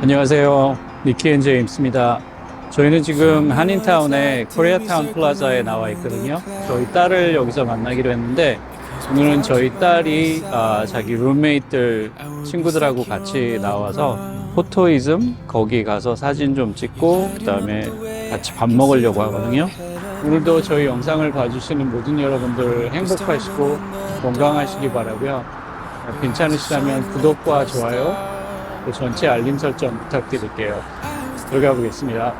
안녕하세요. 니키 앤 제임스입니다. 저희는 지금 한인타운의 코리아타운 플라자에 나와 있거든요. 저희 딸을 여기서 만나기로 했는데 오늘은 저희 딸이 아, 자기 룸메이트들 친구들하고 같이 나와서 포토이즘 거기 가서 사진 좀 찍고 그다음에 같이 밥 먹으려고 하거든요. 오늘도 저희 영상을 봐주시는 모든 여러분들 행복하시고 건강하시기 바라고요. 괜찮으시다면 구독과 좋아요 그 전체 알림 설정 부탁드릴게요. 들어가 보겠습니다.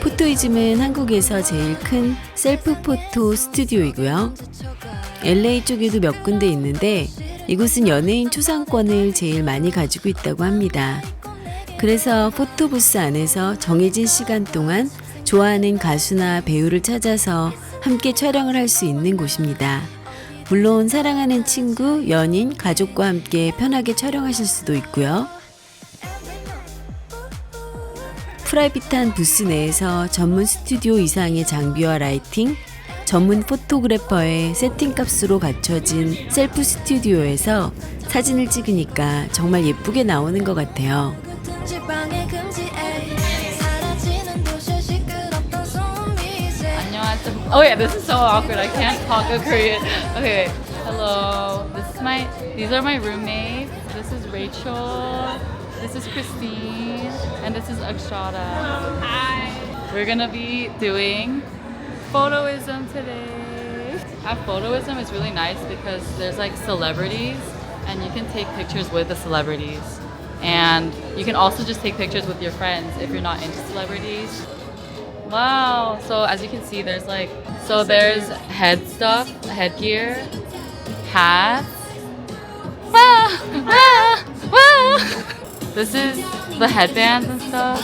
포토이즘은 한국에서 제일 큰 셀프 포토 스튜디오이고요. LA 쪽에도 몇 군데 있는데 이곳은 연예인 초상권을 제일 많이 가지고 있다고 합니다. 그래서 포토부스 안에서 정해진 시간 동안 좋아하는 가수나 배우를 찾아서 함께 촬영을 할 수 있는 곳입니다. 물론 사랑하는 친구, 연인, 가족과 함께 편하게 촬영하실 수도 있고요. 프라이빗한 부스 내에서 전문 스튜디오 이상의 장비와 라이팅, 전문 포토그래퍼의 세팅 값으로 갖춰진 셀프 스튜디오에서 사진을 찍으니까 정말 예쁘게 나오는 것 같아요. Oh yeah, this is so awkward. I can't talk a Korean. Okay, hello. This is my. These are my roommates. This is Rachel. This is Christine, and this is Akshata. Hi. We're gonna be doing photoism today. At photoism is really nice because there's like celebrities, and you can take pictures with the celebrities. And you can also just take pictures with your friends if you're not into celebrities. Wow. So as you can see, there's like so there's head stuff, headgear, hats. Wow, wow, wow. This is the headbands and stuff.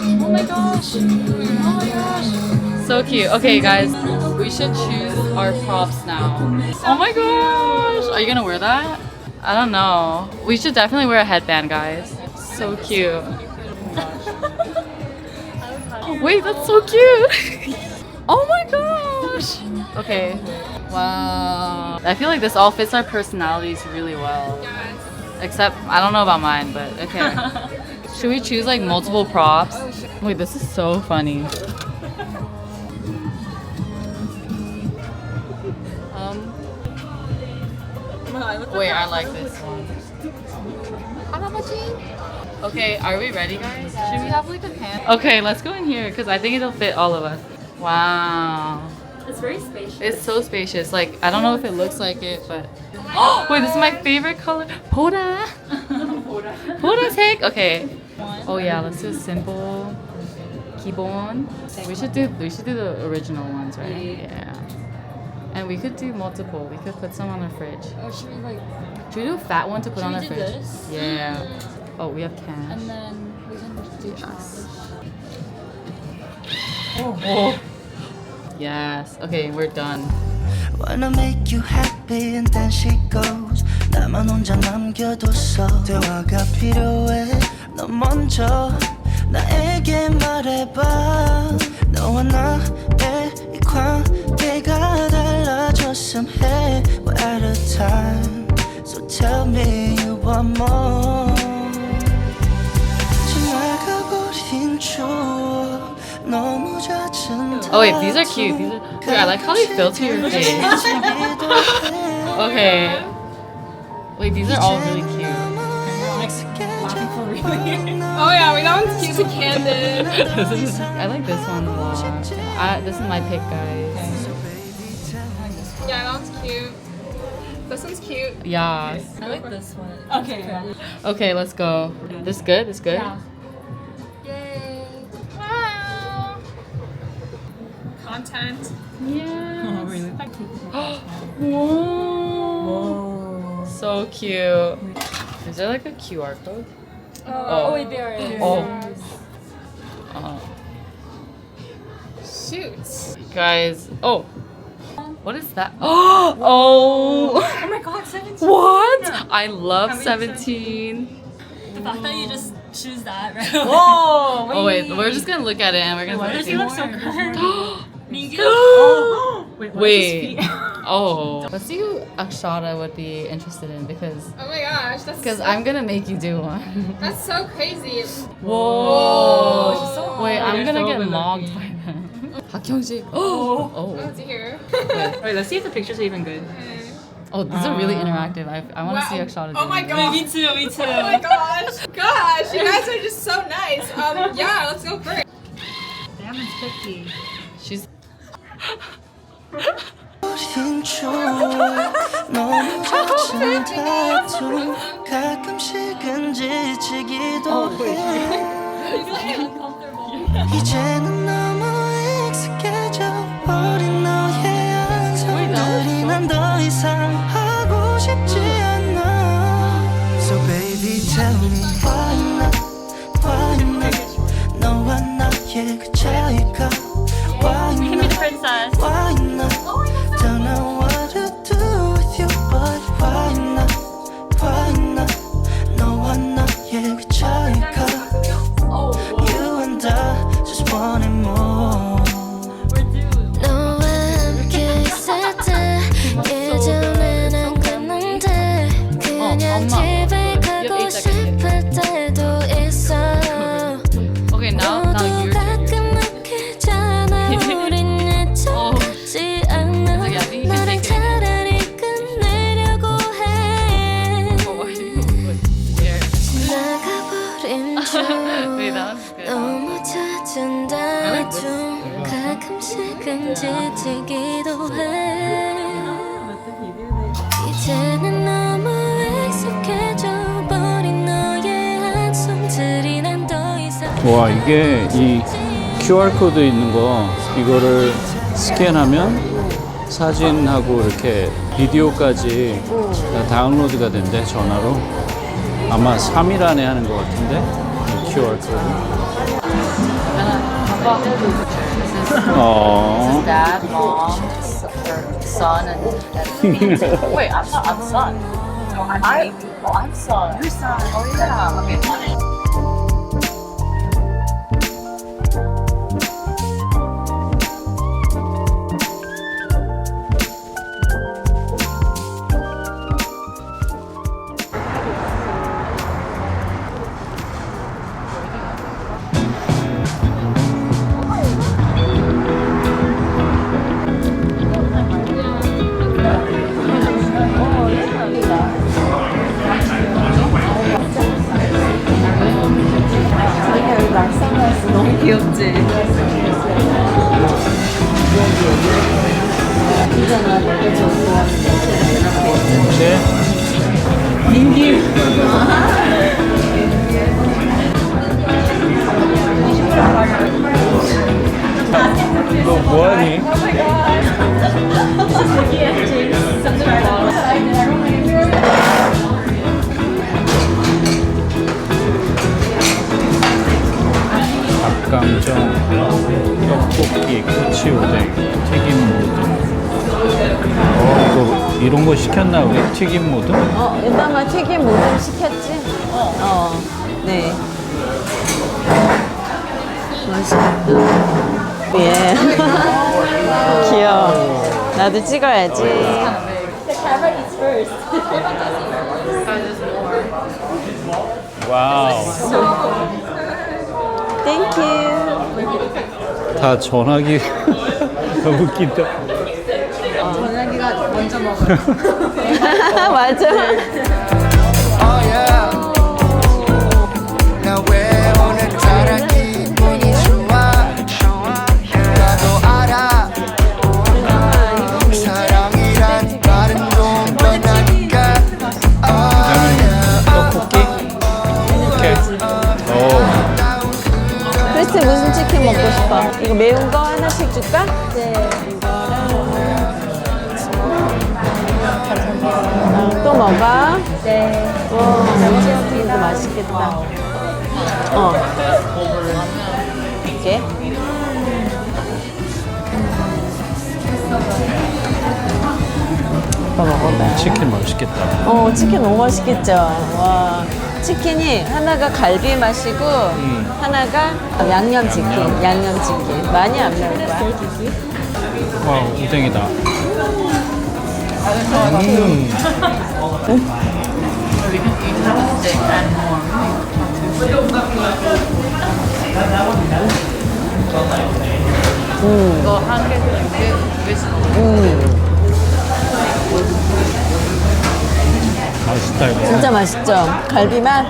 Oh my gosh. Oh my gosh. So cute. Okay, guys, we should choose our props now. Oh my gosh. Are you gonna wear that? I don't know. We should definitely wear a headband, guys. So cute. Wait, that's so cute. oh my gosh. Okay. Wow. I feel like this all fits our personalities really well. Except I don't know about mine, but okay. Should we choose like multiple props? Wait, this is so funny. Um. Wait, I like this one. Okay, are we ready, guys? Should we have like a pan? Okay, let's go in here because I think it'll fit all of us. Wow. It's very spacious. It's so spacious. Like, I don't know if it looks like it, but. Oh, wait, this is my favorite color. Poda. Poda's take? Okay. Oh yeah, let's do simple. Keyboard. We should do. We should do the original ones, right? Yeah. And we could do multiple. We could put some on the fridge. Or should we like, Should we do a fat one to put on the fridge? Yeah. Mm-hmm. Oh, we have cash. And then we can do Yes. chocolate. Oh. Yes. Okay, we're done. Wanna make you happy and then she goes 나만 혼자 남겨뒀어 대화가 필요해 너 먼저 나에게 말해봐 너와 나의 이 관계가 달라졌음 해 We're out of time Oh wait, these are cute. These are. Wait, I like how they filter your face. Okay. Wait, these are all really cute. Oh yeah, wait, that one's cute to Camden. this is, I like this one a lot. I, this is my pick, guys. yeah, that one's cute. This one's cute. Yeah. I like this one. Okay. Okay, let's go. This good? This good? Yeah. Content. Yeah. Oh, really? Whoa. So cute. Is there like a QR code? Oh, wait, there it is. Oh. Uh, Shoot. guys. Oh. What is that? Oh. Oh oh my god, 17. What? I love Can we 17. The fact that you just choose that, right? Whoa. Oh wait, we're just gonna look at it and we're gonna. Why does he look so good? Mingyu. Oh, wait. Wait. Oh. Let's see who Akshara would be interested in because. Oh my gosh, that's. Because so I'm gonna make you do one. That's so crazy. Whoa. Whoa. So wait, I'm gonna so get logged by that. them. 박형식. Oh. Oh. oh dear. Wait. wait, let's see if the pictures are even good. Okay. Oh, these uh, are really uh, interactive. I, I want to wow. see Akshara. Oh my gosh. Me too, me too. Oh my gosh. Gosh, you guys are just so nice. Um, yeah, let's go first. Damn, it's 50. 가끔씩은 지치기도 해 이제는 You're 와 이게 이 QR 코드 있는 거 이거를 스캔하면 사진하고 이렇게 비디오까지 다 다운로드가 된대 전화로 아마 3일 안에 하는 것 같은데 이 QR 코드 어. Wait, I'm not. I'm son. I, oh, I'm son. You're son. Oh yeah. Okay. 이제 너 뭐하니? 어, 거 시켰나 우리? 튀김 모듬? 어, 일단만 튀김 모듬 시켰지? 어. 네. 맛있겠다. 예. 귀여워. 나도 찍어야지. 와우. 땡큐. 다 전화기 너무 웃긴다. 맞아. Oh yeah. 나 왜 오늘따라 기분이 좋아? 나도 알아. 사랑이란 말은 좀 뻔하니까. Oh yeah. 떡볶이? 오케이. 오. 크리스티 무슨 치킨 먹고 싶어? 이거 매운 거 하나씩 줄까? 네. 어, 또 먹어? 네. 와, 치킨도 맛있겠다. 어. 이게? 오빠 먹어봐. 치킨 맛있겠다. 어, 치킨 너무 맛있겠죠? 와. 치킨이 하나가 갈비 맛이고, 하나가 양념 치킨, 양념 치킨. 많이 안 매울 거야. 와, 우댕이다. And more. 이거 한 두개씩 맛있다 이거. 진짜 맛있죠? 갈비맛?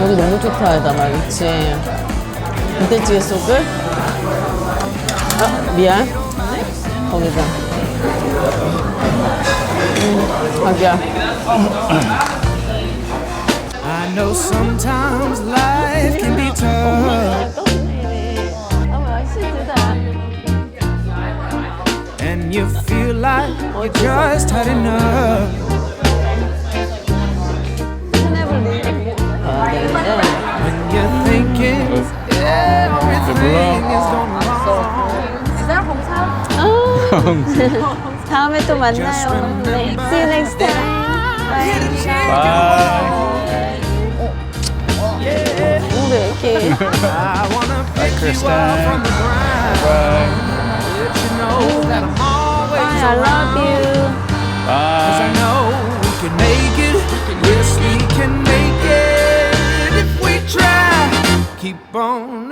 여기 너무 좋다, 에다말, 그치? 부대찌개 속을? 아, 미안. 거기다. 음, 자기야. I know sometimes life can be tough you feel like you just had enough. 아, 되는데. When you're thinking everything is going wrong. 다음에 또 만나요. 네. See you next time. Bye. 바이. 왜 이렇게. I wanna pick you up Kristen. from the ground. 바이. Let you know that I'm always I love you. Cause I know we can make it. Yes, we can make it if we try. Keep on